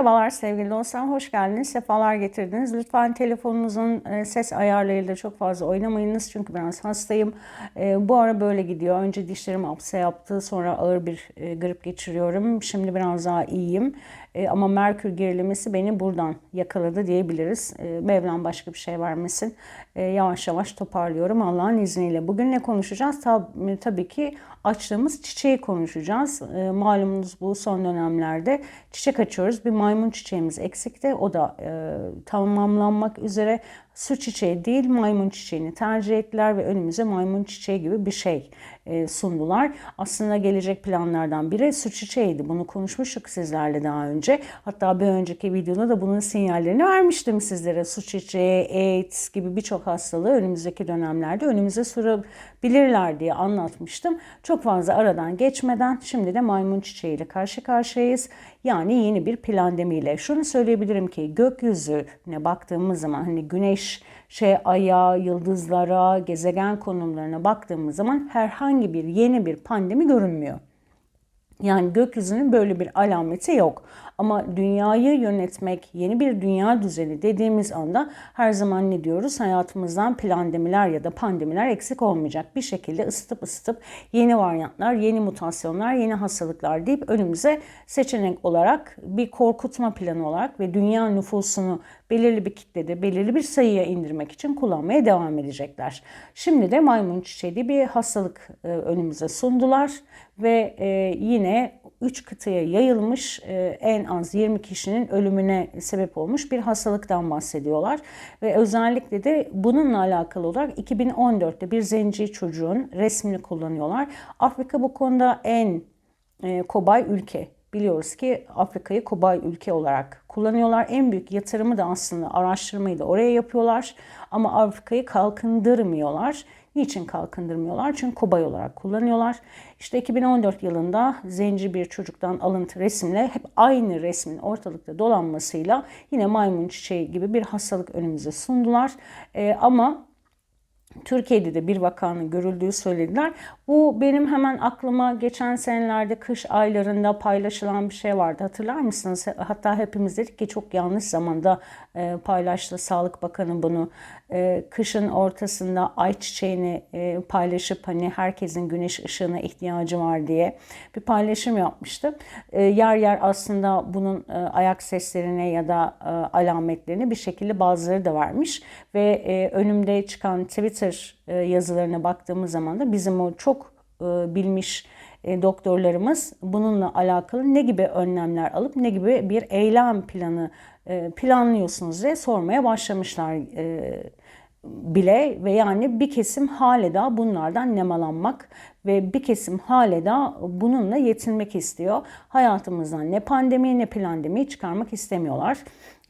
Merhabalar sevgili dostlar, hoş geldiniz, sefalar getirdiniz. Lütfen telefonunuzun e, ses ayarlarıyla çok fazla oynamayınız çünkü biraz hastayım. E, bu ara böyle gidiyor. Önce dişlerim apse yaptı, sonra ağır bir e, grip geçiriyorum. Şimdi biraz daha iyiyim. Ama Merkür gerilemesi beni buradan yakaladı diyebiliriz. Mevlam başka bir şey vermesin. Yavaş yavaş toparlıyorum Allah'ın izniyle. Bugün ne konuşacağız? Tab tabii ki açtığımız çiçeği konuşacağız. Malumunuz bu son dönemlerde çiçek açıyoruz. Bir maymun çiçeğimiz eksikti. O da e, tamamlanmak üzere su çiçeği değil maymun çiçeğini tercih ettiler ve önümüze maymun çiçeği gibi bir şey e, sundular. Aslında gelecek planlardan biri su çiçeğiydi. Bunu konuşmuştuk sizlerle daha önce. Hatta bir önceki videoda da bunun sinyallerini vermiştim sizlere. Su çiçeği, AIDS gibi birçok hastalığı önümüzdeki dönemlerde önümüze sürabilirler diye anlatmıştım. Çok fazla aradan geçmeden şimdi de maymun çiçeğiyle karşı karşıyayız. Yani yeni bir plandemiyle. Şunu söyleyebilirim ki gökyüzüne baktığımız zaman hani güneş, şey aya, yıldızlara, gezegen konumlarına baktığımız zaman herhangi bir yeni bir pandemi görünmüyor. Yani gökyüzünün böyle bir alameti yok. Ama dünyayı yönetmek, yeni bir dünya düzeni dediğimiz anda her zaman ne diyoruz? Hayatımızdan plandemiler ya da pandemiler eksik olmayacak. Bir şekilde ısıtıp ısıtıp yeni varyantlar, yeni mutasyonlar, yeni hastalıklar deyip önümüze seçenek olarak bir korkutma planı olarak ve dünya nüfusunu belirli bir kitlede, belirli bir sayıya indirmek için kullanmaya devam edecekler. Şimdi de maymun çiçeği bir hastalık e, önümüze sundular ve e, yine 3 kıtaya yayılmış e, en az 20 kişinin ölümüne sebep olmuş bir hastalıktan bahsediyorlar. Ve özellikle de bununla alakalı olarak 2014'te bir zenci çocuğun resmini kullanıyorlar. Afrika bu konuda en e, kobay ülke. Biliyoruz ki Afrika'yı kobay ülke olarak kullanıyorlar. En büyük yatırımı da aslında araştırmayı da oraya yapıyorlar. Ama Afrika'yı kalkındırmıyorlar. Niçin kalkındırmıyorlar? Çünkü kobay olarak kullanıyorlar. İşte 2014 yılında zenci bir çocuktan alıntı resimle hep aynı resmin ortalıkta dolanmasıyla yine maymun çiçeği gibi bir hastalık önümüze sundular. Ee, ama Türkiye'de de bir vakanın görüldüğü söylediler. Bu benim hemen aklıma geçen senelerde kış aylarında paylaşılan bir şey vardı. Hatırlar mısınız? Hatta hepimiz dedik ki çok yanlış zamanda e, paylaştı Sağlık Bakanı bunu. E, kışın ortasında ayçiçeğini e, paylaşıp hani herkesin güneş ışığına ihtiyacı var diye bir paylaşım yapmıştı. Yer yer aslında bunun ayak seslerine ya da alametlerini bir şekilde bazıları da vermiş. Ve önümde çıkan Twitter yazılarına baktığımız zaman da bizim o çok bilmiş doktorlarımız bununla alakalı ne gibi önlemler alıp ne gibi bir eylem planı e, planlıyorsunuz diye sormaya başlamışlar e, bile ve yani bir kesim hala bunlardan nemalanmak ve bir kesim hala bununla yetinmek istiyor. Hayatımızdan ne pandemi ne plandemiyi çıkarmak istemiyorlar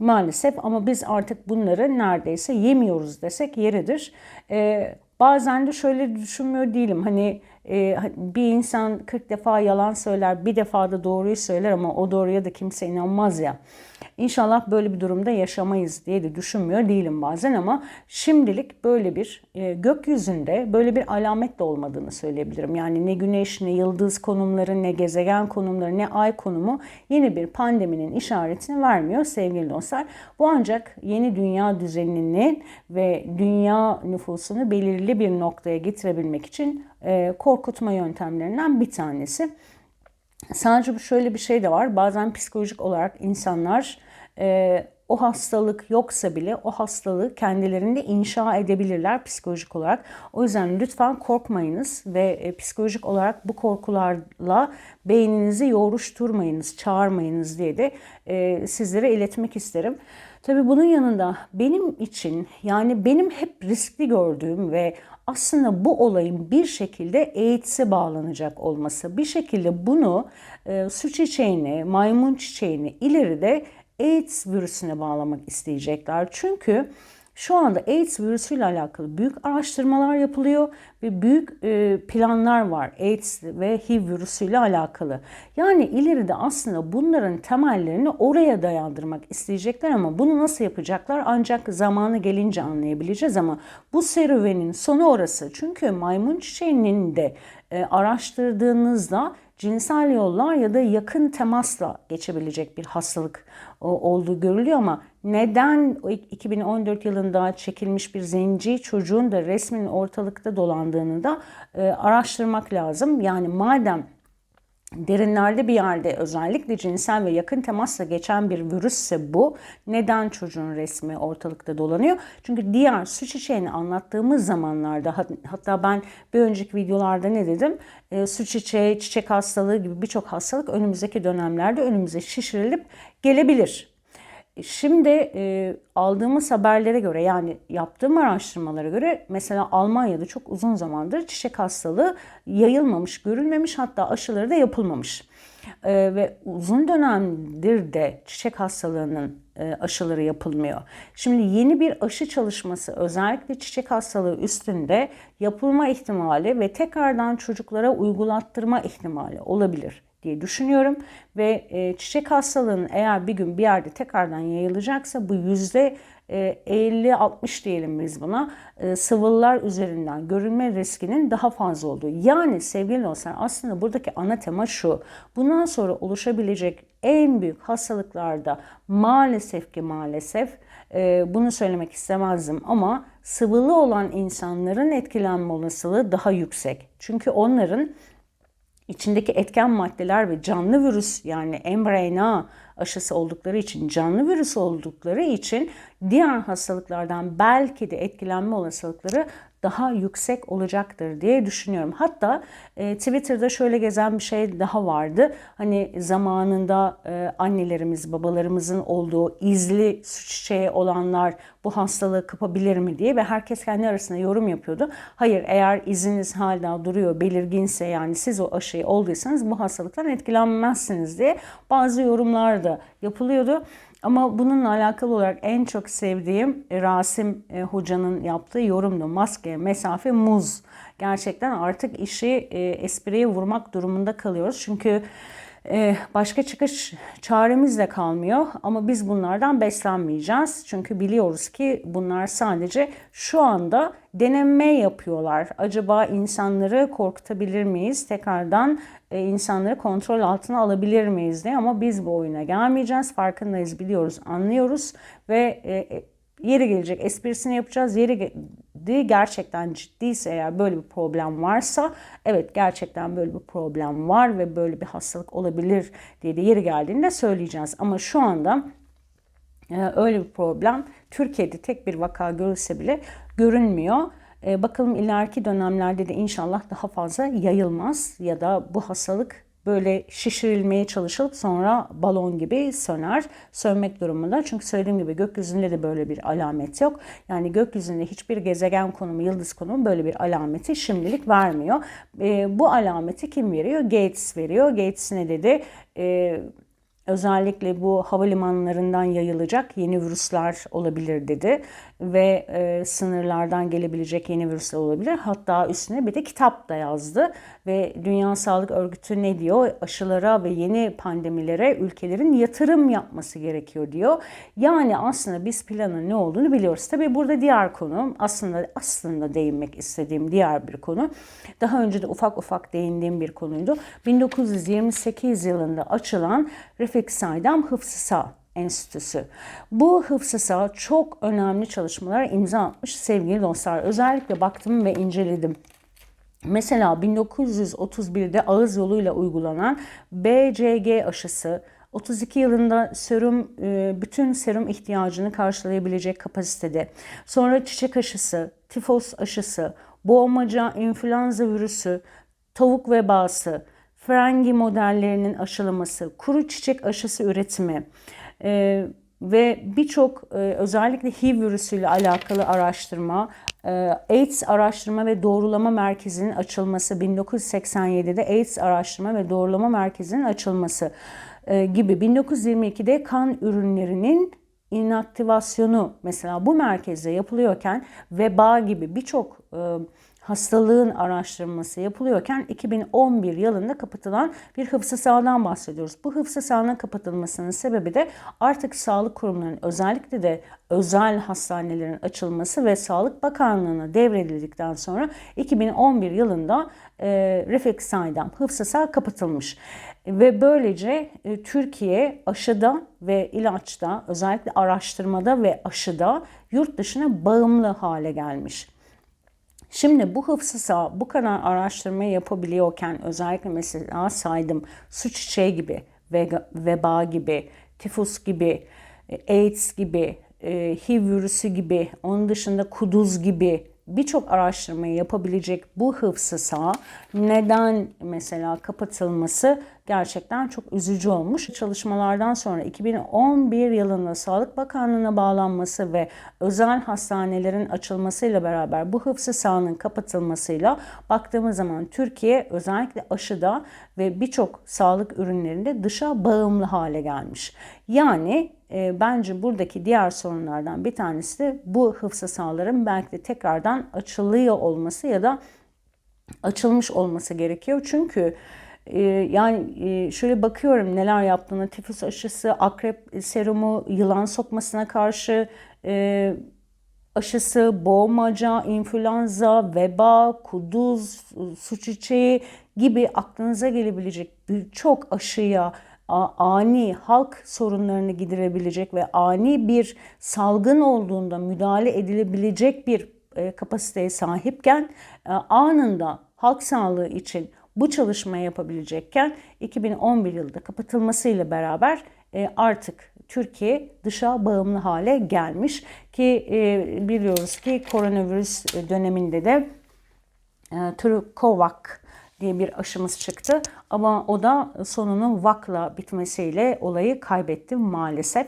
maalesef ama biz artık bunları neredeyse yemiyoruz desek yeridir. Ee, bazen de şöyle düşünmüyor değilim hani bir insan 40 defa yalan söyler bir defa da doğruyu söyler ama o doğruya da kimse inanmaz ya. İnşallah böyle bir durumda yaşamayız diye de düşünmüyor değilim bazen ama şimdilik böyle bir e, gökyüzünde böyle bir alamet de olmadığını söyleyebilirim. Yani ne güneş ne yıldız konumları ne gezegen konumları ne ay konumu yeni bir pandeminin işaretini vermiyor sevgili dostlar. Bu ancak yeni dünya düzeninin ve dünya nüfusunu belirli bir noktaya getirebilmek için e, korkutma yöntemlerinden bir tanesi. Sadece şöyle bir şey de var. Bazen psikolojik olarak insanlar e, o hastalık yoksa bile o hastalığı kendilerinde inşa edebilirler psikolojik olarak. O yüzden lütfen korkmayınız ve e, psikolojik olarak bu korkularla beyninizi yoğruşturmayınız, çağırmayınız diye de e, sizlere iletmek isterim. Tabii bunun yanında benim için yani benim hep riskli gördüğüm ve aslında bu olayın bir şekilde AIDS'e bağlanacak olması, bir şekilde bunu e, su çiçeğini, maymun çiçeğini ileride AIDS virüsüne bağlamak isteyecekler. Çünkü şu anda AIDS virüsüyle alakalı büyük araştırmalar yapılıyor ve büyük e, planlar var AIDS ve HIV virüsüyle alakalı. Yani ileride aslında bunların temellerini oraya dayandırmak isteyecekler ama bunu nasıl yapacaklar ancak zamanı gelince anlayabileceğiz ama bu serüvenin sonu orası. Çünkü maymun çiçeğinin de e, araştırdığınızda cinsel yollar ya da yakın temasla geçebilecek bir hastalık olduğu görülüyor ama neden 2014 yılında çekilmiş bir zenci çocuğun da resmin ortalıkta dolandığını da e, araştırmak lazım. Yani madem derinlerde bir yerde özellikle cinsel ve yakın temasla geçen bir virüsse bu. Neden çocuğun resmi ortalıkta dolanıyor? Çünkü diğer su çiçeğini anlattığımız zamanlarda hatta ben bir önceki videolarda ne dedim? E, su çiçeği, çiçek hastalığı gibi birçok hastalık önümüzdeki dönemlerde önümüze şişirilip gelebilir. Şimdi e, aldığımız haberlere göre yani yaptığım araştırmalara göre mesela Almanya'da çok uzun zamandır çiçek hastalığı yayılmamış, görülmemiş hatta aşıları da yapılmamış. E, ve uzun dönemdir de çiçek hastalığının e, aşıları yapılmıyor. Şimdi yeni bir aşı çalışması özellikle çiçek hastalığı üstünde yapılma ihtimali ve tekrardan çocuklara uygulattırma ihtimali olabilir diye düşünüyorum. Ve e, çiçek hastalığının eğer bir gün bir yerde tekrardan yayılacaksa bu yüzde 50-60 e, diyelim biz buna e, sıvılar üzerinden görünme riskinin daha fazla olduğu. Yani sevgili dostlar aslında buradaki ana tema şu. Bundan sonra oluşabilecek en büyük hastalıklarda maalesef ki maalesef e, bunu söylemek istemezdim ama sıvılı olan insanların etkilenme olasılığı daha yüksek. Çünkü onların içindeki etken maddeler ve canlı virüs yani mRNA aşısı oldukları için, canlı virüs oldukları için diğer hastalıklardan belki de etkilenme olasılıkları daha yüksek olacaktır diye düşünüyorum. Hatta e, Twitter'da şöyle gezen bir şey daha vardı. Hani zamanında e, annelerimiz, babalarımızın olduğu izli çiçeği olanlar bu hastalığı kapabilir mi diye ve herkes kendi arasında yorum yapıyordu. Hayır eğer iziniz hala duruyor, belirginse yani siz o aşıyı olduysanız bu hastalıktan etkilenmezsiniz diye bazı yorumlar da yapılıyordu. Ama bununla alakalı olarak en çok sevdiğim e, Rasim e, Hoca'nın yaptığı yorumdu. Maske, mesafe, muz. Gerçekten artık işi e, espriye vurmak durumunda kalıyoruz. Çünkü başka çıkış çaremiz de kalmıyor ama biz bunlardan beslenmeyeceğiz. Çünkü biliyoruz ki bunlar sadece şu anda deneme yapıyorlar. Acaba insanları korkutabilir miyiz? Tekrardan e, insanları kontrol altına alabilir miyiz diye ama biz bu oyuna gelmeyeceğiz. Farkındayız, biliyoruz, anlıyoruz ve e, e, yeri gelecek esprisini yapacağız. Yeri de gerçekten ciddiyse eğer böyle bir problem varsa evet gerçekten böyle bir problem var ve böyle bir hastalık olabilir diye de yeri geldiğinde söyleyeceğiz. Ama şu anda e, öyle bir problem Türkiye'de tek bir vaka görülse bile görünmüyor. E, bakalım ileriki dönemlerde de inşallah daha fazla yayılmaz ya da bu hastalık böyle şişirilmeye çalışılıp sonra balon gibi söner. Sönmek durumunda. Çünkü söylediğim gibi gökyüzünde de böyle bir alamet yok. Yani gökyüzünde hiçbir gezegen konumu, yıldız konumu böyle bir alameti şimdilik vermiyor. E, bu alameti kim veriyor? Gates veriyor. Gates ne dedi? E, özellikle bu havalimanlarından yayılacak yeni virüsler olabilir dedi ve e, sınırlardan gelebilecek yeni virüsler olabilir. Hatta üstüne bir de kitap da yazdı ve Dünya Sağlık Örgütü ne diyor? Aşılara ve yeni pandemilere ülkelerin yatırım yapması gerekiyor diyor. Yani aslında biz planın ne olduğunu biliyoruz. Tabii burada diğer konu aslında aslında değinmek istediğim diğer bir konu. Daha önce de ufak ufak değindiğim bir konuydu. 1928 yılında açılan Refik Saydam Hıfzı Enstitüsü. Bu hıfzısa çok önemli çalışmalar imza atmış sevgili dostlar. Özellikle baktım ve inceledim. Mesela 1931'de ağız yoluyla uygulanan BCG aşısı 32 yılında serum e, bütün serum ihtiyacını karşılayabilecek kapasitede. Sonra çiçek aşısı, tifos aşısı, boğmaca, influenza virüsü, tavuk vebası, frengi modellerinin aşılaması, kuru çiçek aşısı üretimi, e, ve birçok e, özellikle HIV virüsüyle alakalı araştırma, e, AIDS araştırma ve doğrulama merkezinin açılması 1987'de AIDS araştırma ve doğrulama merkezinin açılması e, gibi 1922'de kan ürünlerinin inaktivasyonu mesela bu merkezde yapılıyorken veba gibi birçok e, hastalığın araştırması yapılıyorken 2011 yılında kapatılan bir hıfzı sahadan bahsediyoruz. Bu hıfzı sahanın kapatılmasının sebebi de artık sağlık kurumlarının özellikle de özel hastanelerin açılması ve Sağlık Bakanlığı'na devredildikten sonra 2011 yılında e, Refik Saydam hıfzı saha kapatılmış. Ve böylece e, Türkiye aşıda ve ilaçta özellikle araştırmada ve aşıda yurt dışına bağımlı hale gelmiş. Şimdi bu hıfzısa bu kadar araştırma yapabiliyorken özellikle mesela saydım su çiçeği gibi, veba gibi, tifus gibi, e, AIDS gibi, e, HIV virüsü gibi, onun dışında kuduz gibi birçok araştırmayı yapabilecek bu hıfzı sağ neden mesela kapatılması gerçekten çok üzücü olmuş. Çalışmalardan sonra 2011 yılında Sağlık Bakanlığı'na bağlanması ve özel hastanelerin açılmasıyla beraber bu hıfzı sahanın kapatılmasıyla baktığımız zaman Türkiye özellikle aşıda ve birçok sağlık ürünlerinde dışa bağımlı hale gelmiş. Yani e, bence buradaki diğer sorunlardan bir tanesi de bu hıfzı sahaların belki de tekrardan açılıyor olması ya da açılmış olması gerekiyor. Çünkü yani e, şöyle bakıyorum neler yaptığını. Tifüs aşısı, akrep serumu, yılan sokmasına karşı e, aşısı, boğmaca, influenza, veba, kuduz, su çiçeği gibi aklınıza gelebilecek birçok aşıya ani halk sorunlarını giderebilecek ve ani bir salgın olduğunda müdahale edilebilecek bir e, kapasiteye sahipken anında halk sağlığı için bu çalışmayı yapabilecekken 2011 yılında kapatılmasıyla beraber e, artık Türkiye dışa bağımlı hale gelmiş ki biliyoruz ki koronavirüs döneminde de Turkovak diye bir aşımız çıktı. Ama o da sonunun vakla bitmesiyle olayı kaybetti maalesef.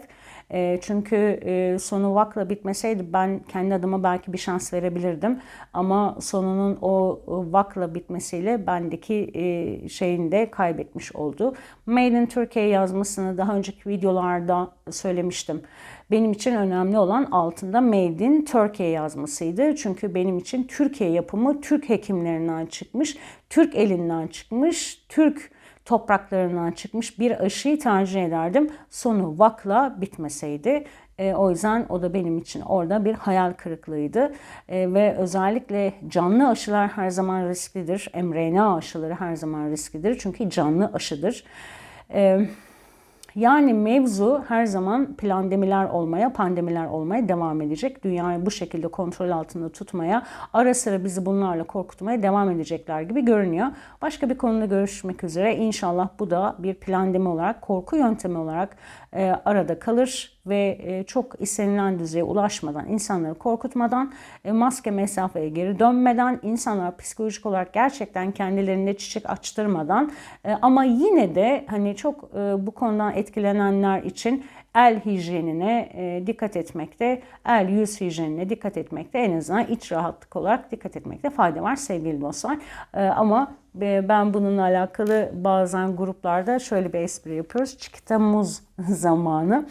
E, çünkü e, sonu vakla bitmeseydi ben kendi adıma belki bir şans verebilirdim. Ama sonunun o vakla bitmesiyle bendeki e, şeyini de kaybetmiş oldu. Made in Turkey yazmasını daha önceki videolarda söylemiştim. Benim için önemli olan altında Made in Turkey yazmasıydı. Çünkü benim için Türkiye yapımı Türk hekimlerinden çıkmış, Türk elinden çıkmış, Türk topraklarından çıkmış bir aşıyı tercih ederdim. Sonu vakla bitmeseydi. E, o yüzden o da benim için orada bir hayal kırıklığıydı. E, ve özellikle canlı aşılar her zaman risklidir. mRNA aşıları her zaman risklidir. Çünkü canlı aşıdır. Evet. Yani mevzu her zaman plandemiler olmaya, pandemiler olmaya devam edecek. Dünyayı bu şekilde kontrol altında tutmaya, ara sıra bizi bunlarla korkutmaya devam edecekler gibi görünüyor. Başka bir konuda görüşmek üzere. İnşallah bu da bir plandemi olarak, korku yöntemi olarak e, arada kalır ve e, çok istenilen düzeye ulaşmadan, insanları korkutmadan, e, maske mesafeye geri dönmeden, insanlar psikolojik olarak gerçekten kendilerinde çiçek açtırmadan ama yine de hani çok bu konudan etkilenenler için el hijyenine dikkat etmekte, el yüz hijyenine dikkat etmekte en azından iç rahatlık olarak dikkat etmekte fayda var sevgili dostlar. Ama ben bununla alakalı bazen gruplarda şöyle bir espri yapıyoruz. Çikita muz zamanı.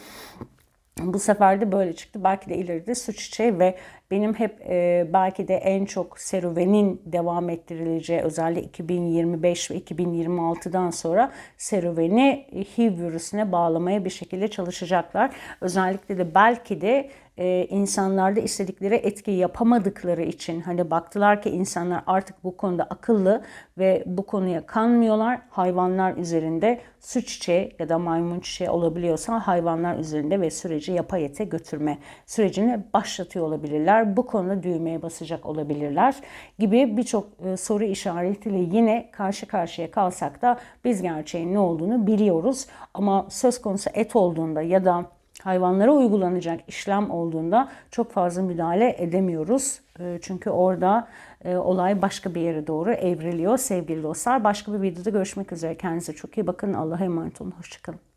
Bu sefer de böyle çıktı. Belki de ileride su çiçeği ve benim hep e, belki de en çok serüvenin devam ettirileceği özellikle 2025 ve 2026'dan sonra serüveni HIV virüsüne bağlamaya bir şekilde çalışacaklar. Özellikle de belki de e, insanlarda istedikleri etki yapamadıkları için hani baktılar ki insanlar artık bu konuda akıllı ve bu konuya kanmıyorlar. Hayvanlar üzerinde su çiçeği ya da maymun çiçeği olabiliyorsa hayvanlar üzerinde ve süreci yapay ete götürme sürecini başlatıyor olabilirler. Bu konuda düğmeye basacak olabilirler gibi birçok e, soru işaretiyle yine karşı karşıya kalsak da biz gerçeğin ne olduğunu biliyoruz. Ama söz konusu et olduğunda ya da hayvanlara uygulanacak işlem olduğunda çok fazla müdahale edemiyoruz. Ee, çünkü orada e, olay başka bir yere doğru evriliyor sevgili dostlar. Başka bir videoda görüşmek üzere. Kendinize çok iyi bakın. Allah'a emanet olun. Hoşçakalın.